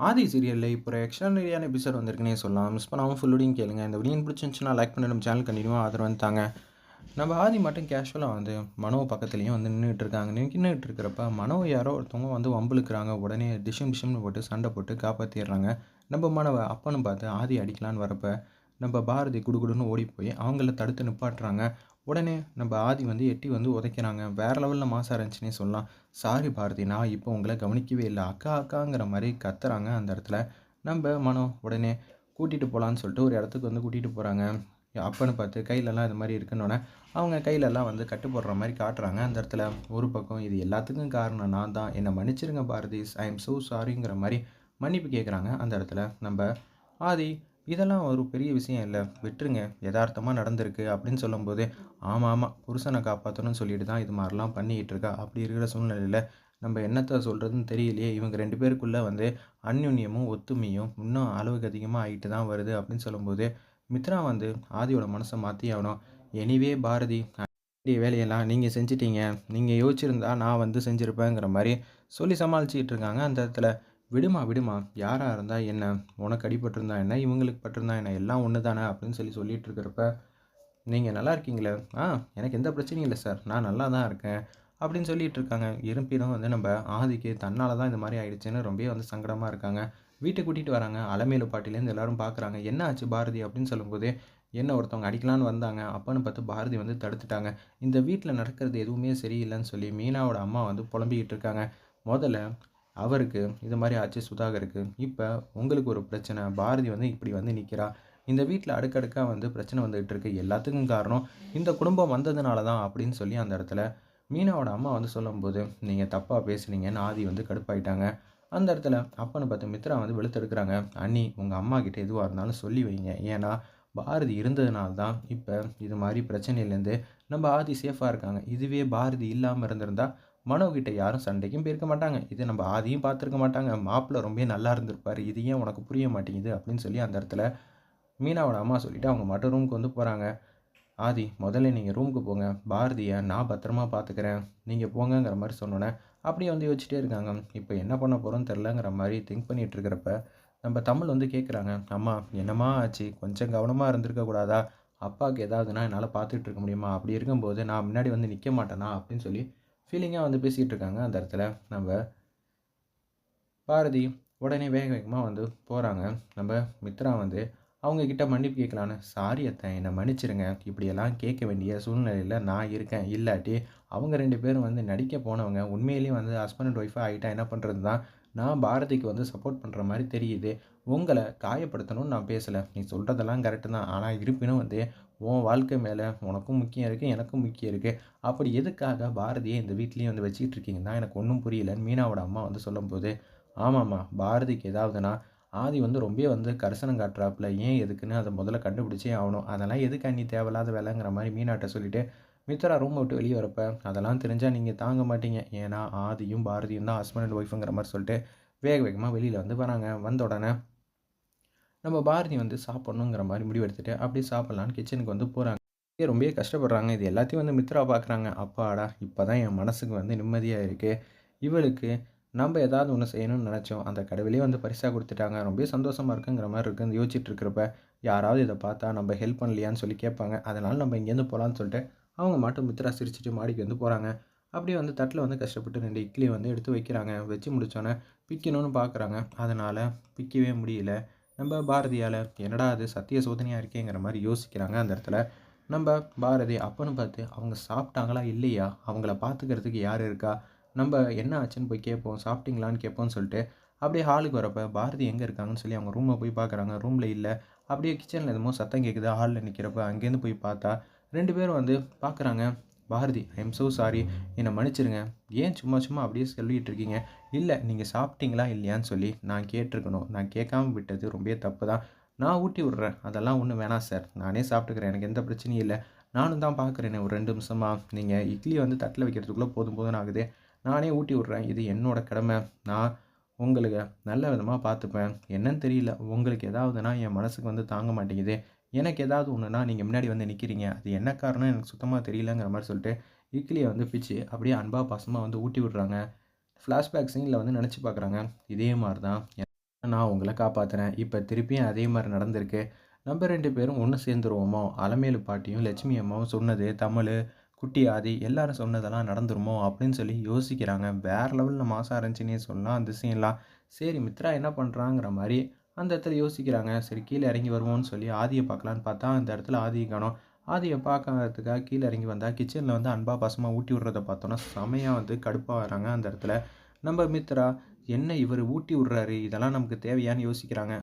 ஆதி சீரியலில் இப்போ ஒரு எக்ஸ்ட்ரானரியான எபிசோட் வந்திருக்குனே சொல்லலாம். மிஸ் பண்ணாமல் ஃபுல்லோடையும் கேளுங்க. இந்த வீடியோ பிடிச்சிருந்துச்சுன்னா லைக் பண்ணி நம்ம சேனல் கண்டினியூவாக ஆதரவு வந்துட்டாங்க நம்ம ஆதி மட்டும் கேஷுவலாக வந்து மனோ பக்கத்துலேயும் வந்து நின்றுட்டு இருக்காங்க. நின்றுட்டு இருக்கிறப்ப மனோ யாரோ ஒருத்தவங்க வந்து வம்புழுக்கிறாங்க. உடனே டிஷம் டிஷம்னு போட்டு சண்டை போட்டு காப்பாற்றிடுறாங்க நம்ம மனவை அப்பன்னு பார்த்து ஆதி அடிக்கலான்னு வரப்போ நம்ம பாரதி குடுகுடுன்னு ஓடி போய் அவங்கள தடுத்து நிப்பாட்டுறாங்க. உடனே நம்ம ஆதி வந்து எட்டி வந்து உதைக்கிறாங்க. வேறு லெவலில் மாசாக இருந்துச்சுன்னே சொல்லலாம். சாரி பாரதி நான் இப்போ உங்களை கவனிக்கவே இல்லை. அக்கா அக்காங்கிற மாதிரி கத்துறாங்க அந்த இடத்துல. நம்ம மனம் உடனே கூட்டிகிட்டு போகலான்னு சொல்லிட்டு ஒரு இடத்துக்கு வந்து கூட்டிகிட்டு போகிறாங்க அப்பன்னு பார்த்து கையிலலாம் இது மாதிரி இருக்குன்னொன்னே அவங்க கையிலலாம் வந்து கட்டு போடுற மாதிரி காட்டுறாங்க. அந்த இடத்துல ஒரு பக்கம் இது எல்லாத்துக்கும் காரணம் நான் தான். என்னை மன்னிச்சிருங்க பாரதி. ஐ எம் ஸோ சாரிங்கிற மாதிரி மன்னிப்பு கேட்குறாங்க அந்த இடத்துல நம்ம ஆதி இதெல்லாம் ஒரு பெரிய விஷயம் இல்லை. விட்டுருங்க. யதார்த்தமாக நடந்திருக்கு அப்படின்னு சொல்லும்போது ஆமாம் ஆமாம் புருஷனை காப்பாற்றணும்னு சொல்லிட்டு தான் இது மாதிரிலாம் பண்ணிக்கிட்டு இருக்கா. அப்படி இருக்கிற சூழ்நிலையில் நம்ம என்னத்தை சொல்கிறதுன்னு தெரியலையே. இவங்க ரெண்டு பேருக்குள்ளே வந்து அந்யுன்யமும் ஒத்துமையும் இன்னும் அளவுக்கு அதிகமாக ஆகிட்டு தான் வருது அப்படின்னு சொல்லும்போது மித்ரா வந்து ஆதியோட மனசை மாற்றி ஆகணும். எனிவே பாரதி வேண்டிய வேலையெல்லாம் நீங்கள் செஞ்சிட்டீங்க. நீங்கள் யோசிச்சிருந்தா நான் வந்து செஞ்சுருப்பேங்கிற மாதிரி சொல்லி சமாளிச்சுக்கிட்டு இருக்காங்க அந்த இடத்துல. விடுமா விடுமா யாராக இருந்தால் என்ன உனக்கு அடிபட்டிருந்தா என்ன இவங்களுக்கு பட்டிருந்தா என்ன எல்லாம் ஒன்று தானே அப்படின்னு சொல்லி சொல்லிட்டு இருக்கிறப்ப நீங்கள் நல்லா இருக்கீங்களே? ஆ எனக்கு எந்த பிரச்சனையும் இல்லை சார். நான் நல்லா தான் இருக்கேன். அப்படின்னு சொல்லிட்டு இருக்காங்க. இருப்பினும் வந்து நம்ம ஆதிக்கு தன்னால் தான் இந்த மாதிரி ஆயிடுச்சுன்னு ரொம்ப வந்து சங்கடமாக இருக்காங்க. வீட்டை கூட்டிகிட்டு வராங்க. அலமேலு பாட்டிலேருந்து எல்லாரும் பார்க்குறாங்க என்ன ஆச்சு பாரதி? அப்படின்னு சொல்லும்போது என்ன ஒருத்தவங்க அடிக்கலான்னு வந்தாங்க. அப்பன்னு பார்த்து பாரதி வந்து தடுத்துட்டாங்க. இந்த வீட்டில் நடக்கிறது எதுவுமே சரியில்லைன்னு சொல்லி மீனாவோட அம்மா வந்து புலம்பிக்கிட்டு இருக்காங்க. முதல்ல அவருக்கு இது மாதிரி ஆச்சு சுதாகருக்கு. இப்போ உங்களுக்கு ஒரு பிரச்சனை பாரதி வந்து இப்படி வந்து நிற்கிறா இந்த வீட்டில் அடுக்கடுக்காக வந்து பிரச்சனை வந்துகிட்டு இருக்கு. எல்லாத்துக்கும் காரணம் இந்த குடும்பம் வந்ததுனால தான் அப்படின்னு சொல்லி அந்த இடத்துல மீனாவோட அம்மா வந்து சொல்லும்போது நீங்கள் தப்பாக பேசுனீங்கன்னு ஆதி வந்து கடுப்பாயிட்டாங்க. அந்த இடத்துல அப்பன்னு பார்த்து மித்ரா வந்து வெளுத்தெடுக்கிறாங்க. அண்ணி உங்கள் அம்மா கிட்டே எதுவாக இருந்தாலும் சொல்லி வைங்க. ஏன்னா பாரதி இருந்ததுனால தான் இப்போ இது மாதிரி பிரச்சனையிலேருந்து நம்ம ஆதி சேஃபாக இருக்காங்க. இதுவே பாரதி இல்லாமல் இருந்திருந்தால் மனோகிட்ட யாரும் சண்டைக்கும் போயிருக்க மாட்டாங்க. இது நம்ம ஆதியும் பார்த்துருக்க மாட்டாங்க. மாப்பிள்ளை ரொம்ப நல்லா இருந்திருப்பார். இது ஏன் உனக்கு புரிய மாட்டேங்குது? அப்படின்னு சொல்லி அந்த இடத்துல மீனாவோட அம்மா சொல்லிவிட்டு அவங்க மட்டும் ரூமுக்கு வந்து போகிறாங்க ஆதி முதல்ல நீங்கள் ரூமுக்கு போங்க. பாரதியை நான் பத்திரமா பார்த்துக்கிறேன். நீங்கள் போங்கங்கிற மாதிரி சொன்னோன்னே அப்படியே வந்து யோசிச்சுட்டே இருக்காங்க. இப்போ என்ன பண்ண போகிறோன்னு தெரிலங்கிற மாதிரி திங்க் பண்ணிகிட்டு இருக்கிறப்ப நம்ம தமிழ் வந்து கேட்குறாங்க அம்மா என்னம்மா ஆச்சு? கொஞ்சம் கவனமாக இருந்திருக்க கூடாதா? அப்பாவுக்கு ஏதாவதுனா என்னால் பார்த்துட்டு இருக்க முடியுமா? அப்படி இருக்கும்போது நான் முன்னாடி வந்து நிற்க மாட்டேனா? அப்படின்னு சொல்லி ஃபீலிங்காக வந்து பேசிகிட்டு இருக்காங்க அந்த இடத்துல நம்ம பாரதி உடனே வேக வேகமாக வந்து போகிறாங்க நம்ம மித்ரா வந்து அவங்கக்கிட்ட மன்னிப்பு கேட்கலான்னு சாரி அத்தை என்னை மன்னிச்சிருங்க. இப்படியெல்லாம் கேட்க வேண்டிய சூழ்நிலையில் நான் இருக்கேன். இல்லாட்டி அவங்க ரெண்டு பேரும் வந்து நடிக்க போனவங்க உண்மையிலேயே வந்து ஹஸ்பண்ட் அண்ட் ஒய்ஃபாக ஆகிட்டா என்ன பண்ணுறது தான் நான் பாரதிக்கு வந்து சப்போர்ட் பண்ணுற மாதிரி தெரியுது. உங்களை காயப்படுத்தணும்னு நான் பேசலை. நீ சொல்கிறதெல்லாம் கரெக்டு தான். ஆனால் இருப்பினும் வந்து உன் வாழ்க்கை மேலே உனக்கும் முக்கியம் இருக்குது எனக்கும் முக்கியம் இருக்குது அப்படி எதுக்காக பாரதியை இந்த வீட்லேயும் வந்து வச்சுக்கிட்டு இருக்கீங்கன்னா எனக்கு ஒன்றும் புரியலன்னு மீனாவோட அம்மா வந்து சொல்லும்போது ஆமாம்மா பாரதிக்கு ஏதாவதுனா ஆதி வந்து ரொம்ப வந்து கரிசனம் காட்டுறாப்புல. ஏன் எதுக்குன்னு அதை முதல்ல கண்டுபிடிச்சே ஆகணும். அதெல்லாம் எதுக்கு அண்ணி தேவையில்லாத வேலைங்கிற மாதிரி மீனாட்ட சொல்லிவிட்டு மித்ரா ரூம் விட்டு வெளியே வரப்ப அதெல்லாம் தெரிஞ்சால் நீங்கள் தாங்க மாட்டீங்க. ஏன்னா ஆதியும் பாரதியும் தான் ஹஸ்பண்ட் அண்ட் ஒய்ஃபுங்கிற மாதிரி சொல்லிட்டு வேக வேகமாக வெளியில் வந்து வராங்க. வந்த உடனே நம்ம பாரதி வந்து சாப்பிட்ணுங்கிற மாதிரி முடிவெடுத்துட்டு அப்படியே சாப்பிட்லான்னு கிச்சனுக்கு வந்து போகிறாங்க ரொம்ப கஷ்டப்படுறாங்க. இது எல்லாத்தையும் வந்து மித்ரா பார்க்குறாங்க அப்பாடா இப்போ தான் என் மனசுக்கு வந்து நிம்மதியாக இருக்குது இவளுக்கு நம்ம ஏதாவது ஒன்று செய்யணும்னு நினச்சோம். அந்த கடவுளே வந்து பரிசாக கொடுத்துட்டாங்க. ரொம்ப சந்தோஷமாக இருக்குங்கிற மாதிரி இருக்குன்னு யோசிச்சுட்டு இருக்கிறப்ப யாராவது இதை பார்த்தா நம்ம ஹெல்ப் பண்ணலையான்னு சொல்லி கேட்பாங்க. அதனால் நம்ம இங்கேருந்து போகலான்னு சொல்லிட்டு அவங்க மட்டும் மித்ரா சிரிச்சிட்டு மாடிக்கு வந்து போகிறாங்க அப்படியே வந்து தட்டில் வந்து கஷ்டப்பட்டு ரெண்டு இட்லி வந்து எடுத்து வைக்கிறாங்க. வச்சு முடித்தோன்னே பிக்கணும்னு பார்க்குறாங்க அதனால் பிக்கவே முடியல. நம்ம பாரதியால் என்னடா அது சத்திய சோதனையாக இருக்கேங்கிற மாதிரி யோசிக்கிறாங்க அந்த இடத்துல. நம்ம பாரதி அப்பன்னு பார்த்து அவங்க சாப்பிட்டாங்களா இல்லையா? அவங்கள பார்த்துக்கிறதுக்கு யார் இருக்கா? நம்ம என்ன ஆச்சுன்னு போய் கேட்போம். சாப்பிட்டீங்களான்னு கேட்போம்னு சொல்லிட்டு அப்படியே ஹாலுக்கு வரப்போ பாரதி எங்கே இருக்காங்கன்னு சொல்லி அவங்க ரூமை போய் பார்க்குறாங்க ரூமில் இல்லை. அப்படியே கிச்சனில் எதுமோ சத்தம் கேட்குது ஹாலில் நிற்கிறப்ப அங்கேருந்து போய் பார்த்தா ரெண்டு பேரும் வந்து பார்க்குறாங்க Bharathi I am so sorry என்னை மன்னிச்சிருங்க. ஏன் சும்மா சும்மா அப்படியே சொல்லிகிட்டு இருக்கீங்க? இல்லை நீங்கள் சாப்பிட்டீங்களா இல்லையான்னு சொல்லி நான் கேட்டிருக்கணும். நான் கேட்காம விட்டது ரொம்ப தப்பு தான் நான் ஊட்டி விட்றேன். அதெல்லாம் ஒன்றும் வேணாம் சார் நானே சாப்பிட்டுக்கிறேன். எனக்கு எந்த பிரச்சனையும் இல்லை. நானும் தான் பார்க்குறேனே ஒரு ரெண்டு நிமிஷமாக நீங்கள் இட்லி வந்து தட்டில் வைக்கிறதுக்குள்ளே போதும் போதும் ஆகுது. நானே ஊட்டி விட்றேன். இது என்னோடய கடமை. நான் உங்களுக்கு நல்ல விதமாக பார்த்துப்பேன். என்னன்னு தெரியல. உங்களுக்கு ஏதாவதுனா என் மனசுக்கு வந்து தாங்க மாட்டேங்குது. எனக்கு ஏதாவது ஒன்றுனா நீங்கள் முன்னாடி வந்து நிற்கிறீங்க அது என்ன காரணம் எனக்கு சுத்தமாக தெரியலங்கிற மாதிரி சொல்லிட்டு இட்லியை வந்து பிச்சு அப்படியே அன்பாக பாசமாக வந்து ஊட்டி விட்றாங்க. ஃப்ளாஷ்பேக் சீனில் வந்து நினச்சி பார்க்குறாங்க இதே மாதிரி தான் நான் உங்களை காப்பாற்றுறேன் இப்போ திருப்பியும் அதே மாதிரி நடந்திருக்கு. நம்ம ரெண்டு பேரும் ஒன்று சேர்ந்துருவோமோ? அலமேலு பாட்டியும், லட்சுமி அம்மாவும் சொன்னது, தமிழ் குட்டி ஆதி எல்லாரும் சொன்னதெல்லாம் நடந்துருமோ? அப்படின்னு சொல்லி யோசிக்கிறாங்க. வேறு லெவலில் மாதம் இருந்துச்சுன்னே சொல்லலாம் அந்த சீன்லாம். சரி மித்ரா என்ன பண்ணுறாங்கிற மாதிரி அந்த இடத்துல யோசிக்கிறாங்க. சரி கீழே இறங்கி வருவோம்னு சொல்லி ஆதியை பார்க்கலான்னு பார்த்தா, அந்த இடத்துல ஆதியை காணும் ஆதியை பார்க்கறதுக்காக கீழே இறங்கி வந்தால் கிச்சனில் வந்து அன்பா, பாசமா ஊட்டி விடுறத பார்த்தோன்னா, செமையாக வந்து கடுப்பாக வராங்க அந்த இடத்துல. நம்ம மித்ரா, என்ன இவர் ஊட்டி விடுறாரு, இதெல்லாம் நமக்கு தேவையான்னு யோசிக்கிறாங்க.